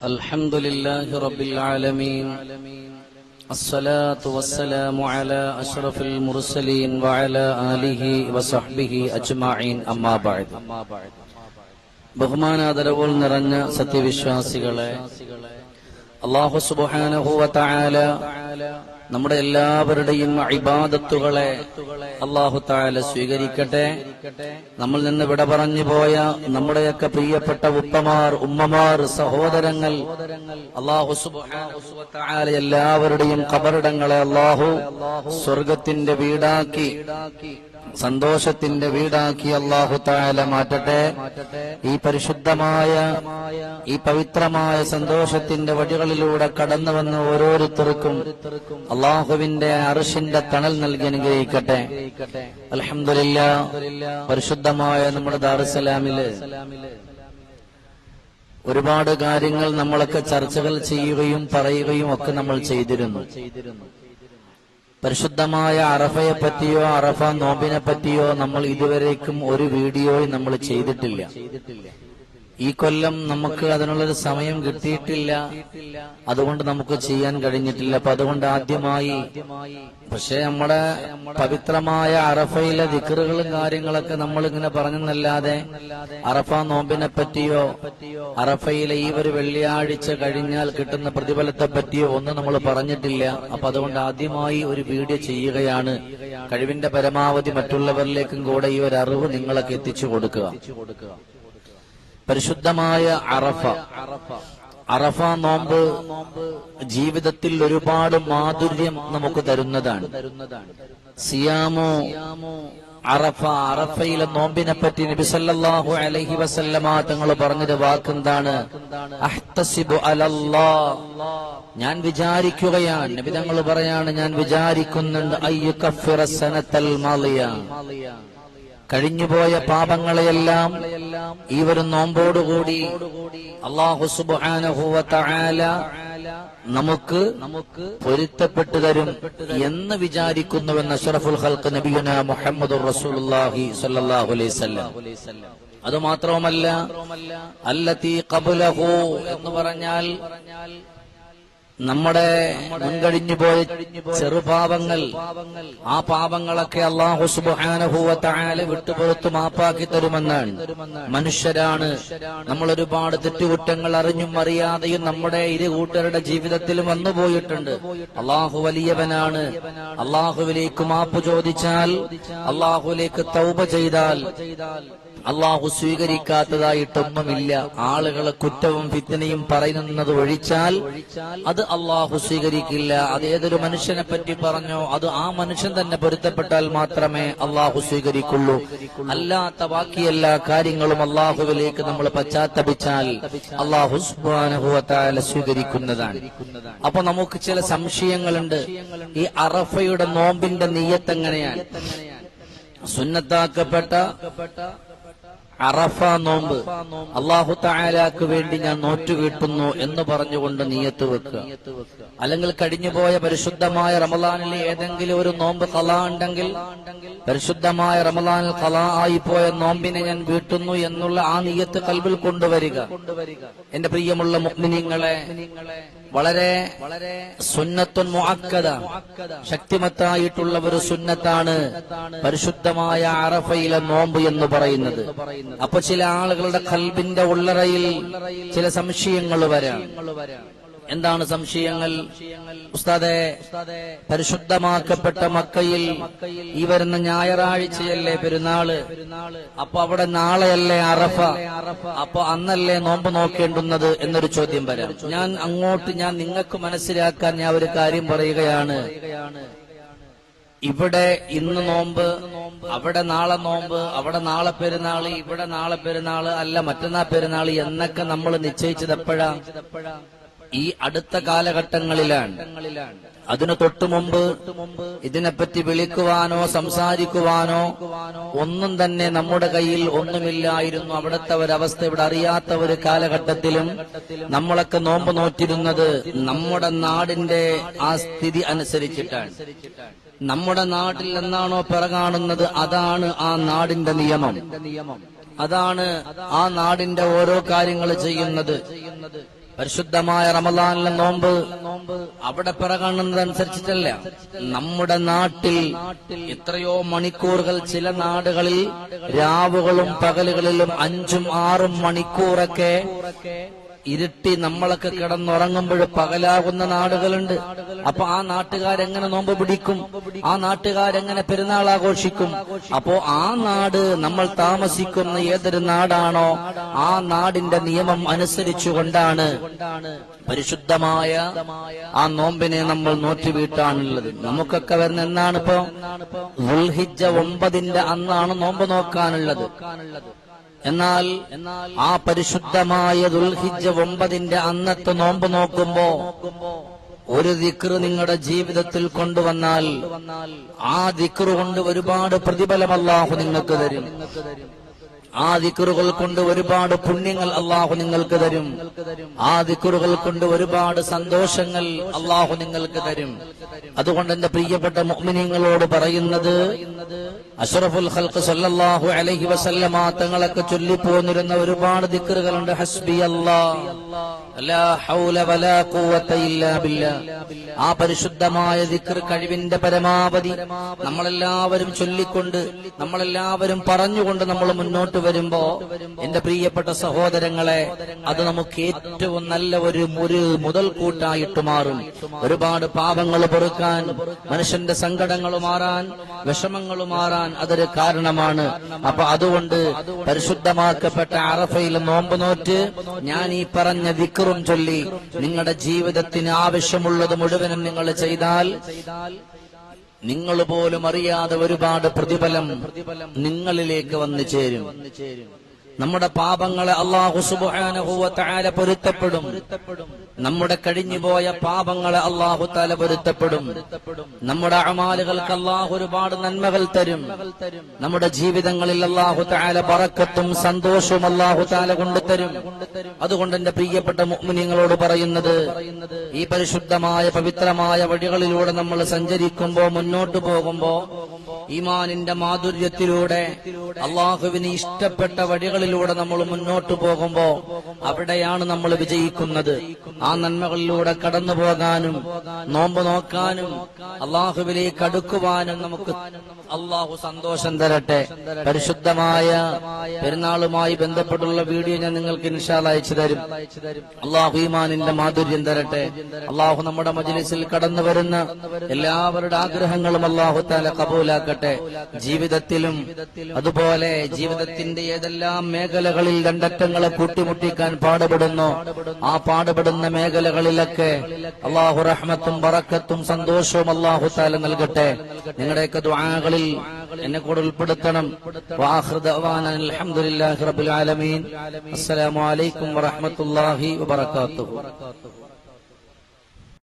الحمد لله رب العالمين الصلاة والسلام على أشرف المرسلين وعلى آله وصحبه أجمعين أما بعد ബഹുമാനാദരവുകൾ നിറഞ്ഞ സത്യവിശ്വാസികളെ അള്ളാഹു സുബാനഹുവ താല നമ്മുടെ എല്ലാവരുടെയും ഇബാദത്തുകളെ അള്ളാഹു താല സ്വീകരിക്കട്ടെ. നമ്മൾ നിന്ന് വിട പറഞ്ഞു പോയ നമ്മുടെയൊക്കെ പ്രിയപ്പെട്ട ഉപ്പമാർ ഉമ്മമാർ സഹോദരങ്ങൾ എല്ലാവരുടെയും കബറിടങ്ങളെ അള്ളാഹു സ്വർഗത്തിന്റെ വീടാക്കി. സന്തോഷത്തിന്റെ വീടാക്കി അള്ളാഹു താല മാറ്റട്ടെ. ഈ പരിശുദ്ധമായ ഈ പവിത്രമായ സന്തോഷത്തിന്റെ വഴികളിലൂടെ കടന്നു വന്ന ഓരോരുത്തർക്കും അള്ളാഹുവിന്റെ അറിഷിന്റെ തണൽ നൽകി അനുഗ്രഹിക്കട്ടെ. അലഹമില്ല പരിശുദ്ധമായ നമ്മുടെ ദാറുസലാമിൽ ഒരുപാട് കാര്യങ്ങൾ നമ്മളൊക്കെ ചർച്ചകൾ ചെയ്യുകയും പറയുകയും ഒക്കെ നമ്മൾ ചെയ്തിരുന്നു. പരിശുദ്ധമായ അറഫയെ പറ്റിയോ അറഫ നോമ്പിനെ പറ്റിയോ നമ്മൾ ഇതുവരേക്കും ഒരു വീഡിയോയും നമ്മൾ ചെയ്തിട്ടില്ല. ഈ കൊല്ലം നമുക്ക് അതിനുള്ളൊരു സമയം കിട്ടിയിട്ടില്ല. അതുകൊണ്ട് നമുക്ക് ചെയ്യാൻ കഴിഞ്ഞിട്ടില്ല. അപ്പൊ അതുകൊണ്ട് ആദ്യമായി പക്ഷെ നമ്മുടെ പവിത്രമായ അറഫയിലെ ദിക്കറുകളും കാര്യങ്ങളൊക്കെ നമ്മൾ ഇങ്ങനെ പറഞ്ഞെന്നല്ലാതെ അറഫ നോമ്പിനെ പറ്റിയോ അറഫയിലെ ഈ ഒരു വെള്ളിയാഴ്ച കഴിഞ്ഞാൽ കിട്ടുന്ന പ്രതിഫലത്തെ പറ്റിയോ ഒന്നും നമ്മൾ പറഞ്ഞിട്ടില്ല. അപ്പൊ അതുകൊണ്ട് ആദ്യമായി ഒരു വീഡിയോ ചെയ്യുകയാണ്. കഴിവിന്റെ പരമാവധി മറ്റുള്ളവരിലേക്കും കൂടെ ഈ ഒരു അറിവ് നിങ്ങളൊക്കെ എത്തിച്ചു കൊടുക്കുക. പരിശുദ്ധമായ അറഫ. അറഫ നോമ്പ് ജീവിതത്തിൽ ഒരുപാട് മാധുര്യം നമുക്ക് തരുന്നതാണ്. സിയാമോ അറഫ അറഫയിലെ നോമ്പിനെ പറ്റി നബിസല്ലാഹു അലഹി വസല്ലമ തങ്ങൾ പറഞ്ഞൊരു വാക്കെന്താണ്? അഹ്തസിബു ഞാൻ വിചാരിക്കുകയാണ്. നബി തങ്ങൾ പറയാണ് ഞാൻ വിചാരിക്കുന്നുണ്ട് അയ്യു കഫിറ സനത്തൽ കഴിഞ്ഞുപോയ പാപങ്ങളെയെല്ലാം ഈ ഒരു നോമ്പോടുകൂടി അള്ളാഹു നമുക്ക് നമുക്ക് പൊരുത്തപ്പെട്ടു തരും എന്ന് വിചാരിക്കുന്നുവെന്ന് അഷറഫുൽ ഹൽക്ക് നബിയുന മുഹമ്മദ് അലൈഹി വസല്ലം. അത് മാത്രവുമല്ല അല്ലത്തി കബുലഹു എന്ന് പറഞ്ഞാൽ നമ്മുടെ മുൻകഴിഞ്ഞു പോയ ചെറുപാപങ്ങൾ ആ പാപങ്ങളൊക്കെ അള്ളാഹു സുബാനുഭൂവത്തായാലും വിട്ടുപുറത്ത് മാപ്പാക്കി തരുമെന്നാണ്. മനുഷ്യരാണ്. നമ്മൾ ഒരുപാട് തെറ്റുകുറ്റങ്ങൾ അറിഞ്ഞും അറിയാതെയും നമ്മുടെ ഇരു കൂട്ടരുടെ ജീവിതത്തിലും വന്നുപോയിട്ടുണ്ട് അള്ളാഹു വലിയവനാണ്. അള്ളാഹുവിലേക്ക് മാപ്പ് ചോദിച്ചാൽ അള്ളാഹുലേക്ക് തൗപ ചെയ്താൽ അള്ളാഹു സ്വീകരിക്കാത്തതായിട്ടൊന്നുമില്ല. ആളുകളെ കുറ്റവും ഫിത്തനയും പറയുന്നത് ഒഴിച്ചാൽ അത് അള്ളാഹു സ്വീകരിക്കില്ല. അത് ഏതൊരു മനുഷ്യനെ പറ്റി പറഞ്ഞോ അത് ആ മനുഷ്യൻ തന്നെ പൊരുത്തപ്പെട്ടാൽ മാത്രമേ അള്ളാഹു സ്വീകരിക്കുള്ളൂ. അല്ലാത്ത ബാക്കി എല്ലാ കാര്യങ്ങളും അള്ളാഹുവിലേക്ക് നമ്മൾ പശ്ചാത്തപിച്ചാൽ അള്ളാഹു സുബ്ഹാനഹുവതആല സ്വീകരിക്കുന്നതാണ്. അപ്പൊ നമുക്ക് ചില സംശയങ്ങളുണ്ട്. ഈ അറഫയുടെ നോമ്പിന്റെ നീയത്ത് എങ്ങനെയാണ് സുന്നത്താക്കപ്പെട്ട അറഫ നോമ്പ്. അള്ളാഹു തായാലാക്ക് വേണ്ടി ഞാൻ നോറ്റുകീട്ടുന്നു എന്ന് പറഞ്ഞുകൊണ്ട് നീയത്ത് വെക്കുക. അല്ലെങ്കിൽ കഴിഞ്ഞുപോയ പരിശുദ്ധമായ റമലാനിലെ ഏതെങ്കിലും ഒരു നോമ്പ് കല ഉണ്ടെങ്കിൽ പരിശുദ്ധമായ റമലാനിൽ കല ആയിപ്പോയ നോമ്പിനെ ഞാൻ വീട്ടുന്നു എന്നുള്ള ആ നീയത്ത് കൽവിൽ കൊണ്ടുവരിക. എന്റെ പ്രിയമുള്ള മുഗ്മിനിങ്ങളെ വളരെ വളരെ സുന്നത്തുൻ മുഅക്കദ. ശക്തിമത്തായിട്ടുള്ള ഒരു സുന്നത്താണ്. പരിശുദ്ധമായ അറഫയിലെ നോമ്പ് എന്ന് പറയുന്നത്. അപ്പൊ ചില ആളുകളുടെ കൽബിന്റെ ഉള്ളറയിൽ ചില സംശയങ്ങൾ വരാം. എന്താണ് സംശയങ്ങൾ? ഉസ്താദെ പരിശുദ്ധമാക്കപ്പെട്ട മക്കയിൽ ഈ വരുന്ന ഞായറാഴ്ചയല്ലേ പെരുന്നാൾ? അപ്പൊ അവിടെ നാളെയല്ലേ അറഫ? അപ്പൊ അന്നല്ലേ നോമ്പ് നോക്കേണ്ടുന്നത് എന്നൊരു ചോദ്യം വരാം. ഞാൻ അങ്ങോട്ട് ഞാൻ നിങ്ങൾക്ക് മനസ്സിലാക്കാൻ ഞാൻ ഒരു കാര്യം പറയുകയാണ്. ഇവിടെ ഇന്ന് നോമ്പ് അവിടെ നാളെ നോമ്പ് അവിടെ നാളെ പെരുന്നാൾ ഇവിടെ നാളെ പെരുന്നാൾ അല്ല മറ്റന്നാ പെരുന്നാൾ എന്നൊക്കെ നമ്മൾ നിശ്ചയിച്ചത് എപ്പോഴാ? ഈ അടുത്ത കാലഘട്ടങ്ങളിലാണ്. അതിനു തൊട്ടു മുമ്പ് ഇതിനെപ്പറ്റി വിളിക്കുവാനോ സംസാരിക്കുവാനോ ഒന്നും തന്നെ നമ്മുടെ കയ്യിൽ ഒന്നുമില്ലായിരുന്നു. അവിടുത്തെ ഒരവസ്ഥ ഇവിടെ അറിയാത്ത ഒരു കാലഘട്ടത്തിലും നമ്മളൊക്കെ നോമ്പ് നോറ്റിരുന്നത് നമ്മുടെ നാടിന്റെ ആ സ്ഥിതി അനുസരിച്ചിട്ടാണ്. നമ്മുടെ നാട്ടിൽ എന്നാണോ പിറകാണുന്നത് അതാണ് ആ നാടിന്റെ നിയമം. അതാണ് ആ നാടിന്റെ ഓരോ കാര്യങ്ങൾ ചെയ്യുന്നത്. പരിശുദ്ധമായ റമദാനിലെ നോമ്പ് അവിടെ പിറകാണുന്നതനുസരിച്ചിട്ടല്ല നമ്മുടെ നാട്ടിൽ എത്രയോ മണിക്കൂറുകൾ ചില നാടുകളിൽ രാവുകളും പകലുകളിലും അഞ്ചും ആറും മണിക്കൂറൊക്കെ ഇരുട്ടി നമ്മളൊക്കെ കിടന്നുറങ്ങുമ്പോൾ പകലാകുന്ന നാടുകളുണ്ട്. അപ്പൊ ആ നാട്ടുകാരെങ്ങനെ നോമ്പ് പിടിക്കും? ആ നാട്ടുകാരെങ്ങനെ പെരുന്നാൾ ആഘോഷിക്കും? അപ്പോ ആ നാട് നമ്മൾ താമസിക്കുന്ന ഏതൊരു നാടാണോ ആ നാടിന്റെ നിയമം അനുസരിച്ചുകൊണ്ടാണ് പരിശുദ്ധമായ ആ നോമ്പിനെ നമ്മൾ നോറ്റുവീട്ടാണുള്ളത്. നമുക്കൊക്കെ വരുന്ന എന്നാണ് ഇപ്പോ ഒമ്പതിന്റെ അന്നാണ് നോമ്പ് നോക്കാനുള്ളത്. എന്നാൽ ആ പരിശുദ്ധമായ ദുൽഹിജ ഒമ്പതിന്റെ അന്നത്തെ നോമ്പ് നോക്കുമ്പോ ഒരു ദിക്റ് നിങ്ങളുടെ ജീവിതത്തിൽ കൊണ്ടുവന്നാൽ ആ ദിക്റ് കൊണ്ട് ഒരുപാട് പ്രതിഫലം അള്ളാഹു നിങ്ങൾക്ക് തരും. ആ ദിക്കറുകൾ കൊണ്ട് ഒരുപാട് പുണ്യങ്ങൾ അള്ളാഹു നിങ്ങൾക്ക് തരും. ആ ദിക്കറുകൾ കൊണ്ട് ഒരുപാട് സന്തോഷങ്ങൾ അള്ളാഹു നിങ്ങൾക്ക് തരും. അതുകൊണ്ട് എന്റെ പ്രിയപ്പെട്ട മുഅ്മിനീങ്ങളോട് പറയുന്നത് അഷ്റഫുൽ ഖൽഖ് സല്ലല്ലാഹു അലൈഹി വസല്ലമ തങ്ങളൊക്കെ ചൊല്ലിപ്പോന്നിരുന്ന ഒരുപാട് ദിക്കറുകളുണ്ട് ഹസ്ബി ആ പരിശുദ്ധമായ ദിക്ർ കഴിവിന്റെ പരമാവധി നമ്മളെല്ലാവരും ചൊല്ലിക്കൊണ്ട് നമ്മളെല്ലാവരും പറഞ്ഞുകൊണ്ട് നമ്മൾ മുന്നോട്ട് വരുമ്പോ എന്റെ പ്രിയപ്പെട്ട സഹോദരങ്ങളെ അത് നമുക്ക് ഏറ്റവും നല്ല ഒരു മുരു മുതൽക്കൂട്ടായിട്ട് മാറും. ഒരുപാട് പാപങ്ങൾ പൊറുക്കാൻ മനുഷ്യന്റെ സങ്കടങ്ങൾ മാറാൻ വിഷമങ്ങൾ മാറാൻ അതൊരു കാരണമാണ്. അപ്പൊ അതുകൊണ്ട് പരിശുദ്ധമാക്കപ്പെട്ട അറഫയിൽ നോമ്പ് നോറ്റ് ഞാൻ ഈ പറഞ്ഞ വിക്റും ചൊല്ലി നിങ്ങളുടെ ജീവിതത്തിന് ആവശ്യമുള്ളത് മുഴുവനും നിങ്ങൾ ചെയ്താൽ നിങ്ങൾ പോലും അറിയാതെ ഒരുപാട് പ്രതിഫലം നിങ്ങളിലേക്ക് വന്നു ചേരും. നമ്മുടെ പാപങ്ങളെ അള്ളാഹു സുബാനഹുവ താല പൊരുത്തപ്പെടും. നമ്മുടെ കഴിഞ്ഞുപോയ പാപങ്ങളെ അള്ളാഹു താല പൊരുത്തപ്പെടും. നമ്മുടെ അമാലുകൾക്ക് അള്ളാഹു ഒരുപാട് നന്മകൾ തരും. നമ്മുടെ ജീവിതങ്ങളിൽ അള്ളാഹു താല പറക്കത്തും സന്തോഷവും അള്ളാഹു താല കൊണ്ടുതരും അതുകൊണ്ട് എന്റെ പ്രിയപ്പെട്ട മുഅ്മിനീങ്ങളോട് പറയുന്നത് ഈ പരിശുദ്ധമായ പവിത്രമായ വഴികളിലൂടെ നമ്മൾ സഞ്ചരിക്കുമ്പോ മുന്നോട്ടു പോകുമ്പോ ഈമാനിന്റെ മാധുര്യത്തിലൂടെ അള്ളാഹുവിന് ഇഷ്ടപ്പെട്ട വഴികളിലൂടെ നമ്മൾ മുന്നോട്ട് പോകുമ്പോ അവിടെയാണ് നമ്മൾ വിജയിക്കുന്നത്. ആ നന്മകളിലൂടെ കടന്നു പോകാനും നോമ്പ് നോക്കാനും അള്ളാഹുവിലേക്ക് അടുക്കുവാനും നമുക്ക് അള്ളാഹു സന്തോഷം തരട്ടെ. പരിശുദ്ധമായ പെരുന്നാളുമായി ബന്ധപ്പെട്ടുള്ള വീഡിയോ ഞാൻ നിങ്ങൾക്ക് ഇൻഷാൽ അയച്ചു തരും. അള്ളാഹു ഈമാനിന്റെ മാധുര്യം തരട്ടെ. അള്ളാഹു നമ്മുടെ മജ്ലിസിൽ കടന്നു വരുന്ന എല്ലാവരുടെ ആഗ്രഹങ്ങളും അള്ളാഹു താല കബൂലാക്കട്ടെ. ജീവിതത്തിലും അതുപോലെ ജീവിതത്തിന്റെ ഏതെല്ലാം മേഖലകളിൽ രണ്ടറ്റങ്ങളെ കൂട്ടിമുട്ടിക്കാൻ പാടുപെടുന്നു. ആ പാടുപെടുന്ന മേഖലകളിലൊക്കെ അള്ളാഹു റഹ്മത്തും വറക്കത്തും സന്തോഷവും അള്ളാഹു താല നൽകട്ടെ. നിങ്ങളുടെയൊക്കെ ദ്വാകളിൽ എന്നെ കൂടെ ഉൾപ്പെടുത്തണം. വാഹൃദ അലഹമുല്ലാഹി റബുൽ ആലമീൻ. വറഹമത്തുല്ലാഹി വബർക്കാത്തു